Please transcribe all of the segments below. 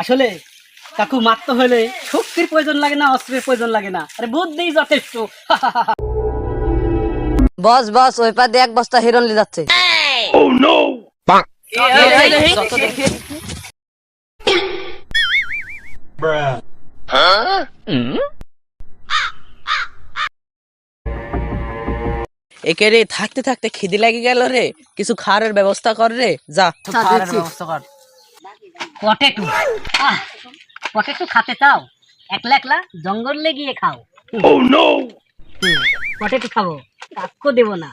আসলে কাকু মারতে হলে শক্তির প্রয়োজন লাগে না অস্ত্রের প্রয়োজন লাগে না। আরে বুদ্ধিই যথেষ্ট। বস বস ওই পা দিয়ে এক বস্তা হিরন লি যাচ্ছে। একে রে থাকতে থাকতে খিদি লাগে গেল রে। কিছু খাওয়ার ব্যবস্থা কর রে যা। ব্যবস্থা কর। পটেটো আহ পটেটো খেতে চাও? একলা একলা জঙ্গলে গিয়ে খাও। পটেটো খাব। কাকু দেবো না।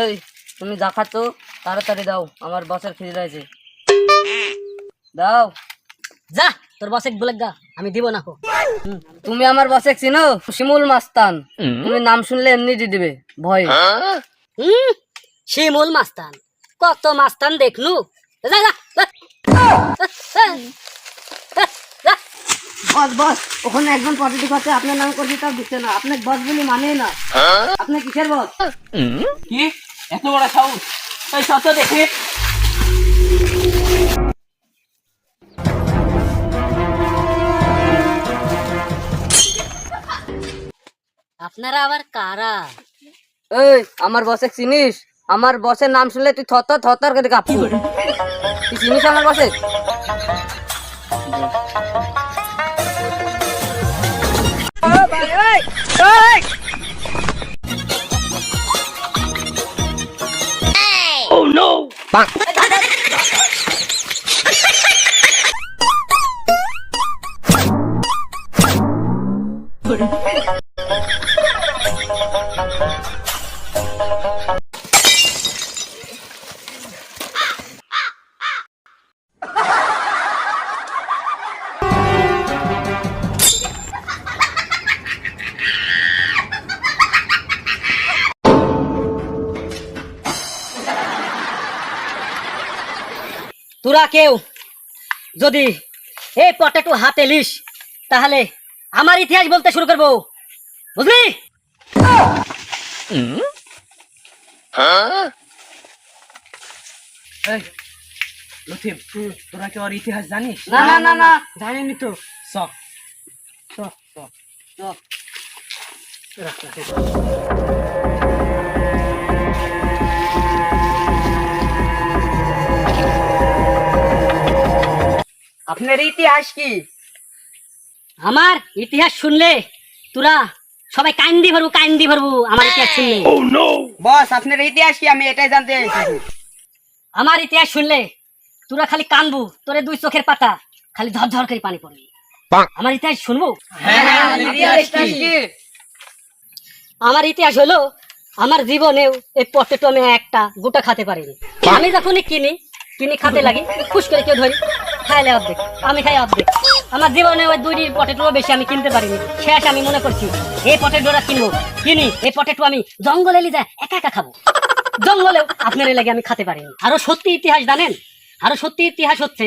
এই তুমি খাচ্ছ? তাড়াতাড়ি দাও আমার বসের খিদে রয়েছে। দাও। যা তোর বসে বলে গা আমি দিব না। কো তুমি আমার বসে চিনো? শিমুল মাস্তান। তুমি নাম শুনলে এমনি দিয়ে দিবে ভয়। হুম শিমুল মাস্তান। কত মাস্তান দেখনু? যা যা। বস বস ওখানে একজন পজিটিভ আছে আপনার নাম করে দিতে দিচ্ছে না। আপনার বস বলি মানে না। আপনি কিসের বস কি? এত বড় সাউন্ড দেখে আপনারা আবার কারা? এই আমার বসে চিনিস? আমার বসের নাম শুনলে তুই থর থর করে কাঁপবি তুই চিনিস আমার বসে? 棒。তোরা কেউ যদি এই পটেটো হাতে লিস তাহলে আমার ইতিহাস বলতে শুরু করব। বুঝলি? লতিফ তোরা কি ওর ইতিহাস জানিস? না না না না। জানিনি তো। সব চল, চল। রাখ, রাখ, আপনার ইতিহাস কি? আমার ইতিহাস শুনলে তোরা সবাই কান্দি ভরবো কান্দি ভরবো আমার ইতিহাস শুনলে। বস আপনার ইতিহাস কি? আমি এটাই জানতে চাইছি। আমার ইতিহাস শুনলে তোরা খালি কানবু তোরে দুই চোখের পাতা খালি ঝরঝর করে পানি পড়বে। আমার ইতিহাস শুনব? ইতিহাস কি? আমার ইতিহাস হলো আমার জীবনেও এই পটেটো আমি একটা গোটা খেতে পারিনি। আমি যখনই কিনি কিনি খাতে লাগি খুশ করে কেউ ধরি খাইলে অর্ধেক, আমি খাই অর্ধেক। আমার জীবনে ওই দুই পটেটো বেশি আমি কিনতে পারিনি। শেষ আমি মনে করছি, এই পটেটোটা কিনবো। কিনি, এই পটেটো আমি জঙ্গলে যায় একা একা খাব। জঙ্গলেও আপনার লাগে আমি খেতে পারিনি। আরও সত্যি ইতিহাস জানেন? আরও সত্যি ইতিহাস হচ্ছে,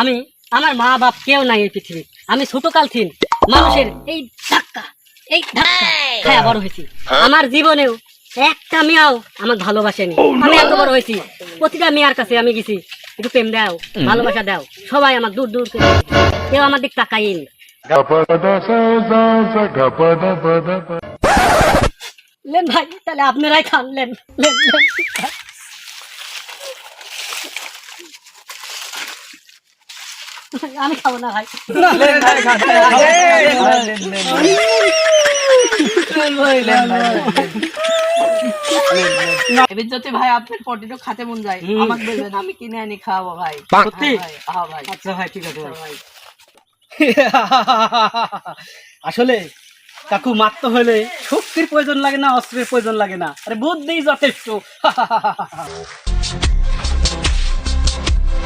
আমি, আমার মা বাপ কেউ নাই এই পৃথিবী আমি ছোটকাল থিন মানুষের এই ধাক্কা এই ধাক্কা বড় হয়েছি। আমার জীবনেও একটা মেয়াও আমার ভালোবাসেনি। আমি এত বড় হয়েছি, প্রতিটা মেয়ার কাছে আমি গেছি একটু প্রেম দাও ভালোবাসা দাও। সবাই আমার দূর দূর করে কেউ আমার দিক pa. লেন ভাই তাহলে আপনারাই খান লেন লেন লেন। আমি খাব না ভাই। এবার যদি ভাই আপনার পটেটো খাতে মন যায়। আমাকে বলবেন আমি কিনে আনি খাওয়াবো ভাই। সত্যি? হ্যাঁ ভাই, হ্যাঁ আচ্ছা ভাই ঠিক আছে ভাই। ভাই। আসলে কাকু মারতে হলে শক্তির প্রয়োজন লাগে না অস্ত্রের প্রয়োজন লাগে না। আরে বুদ্ধি যথেষ্ট।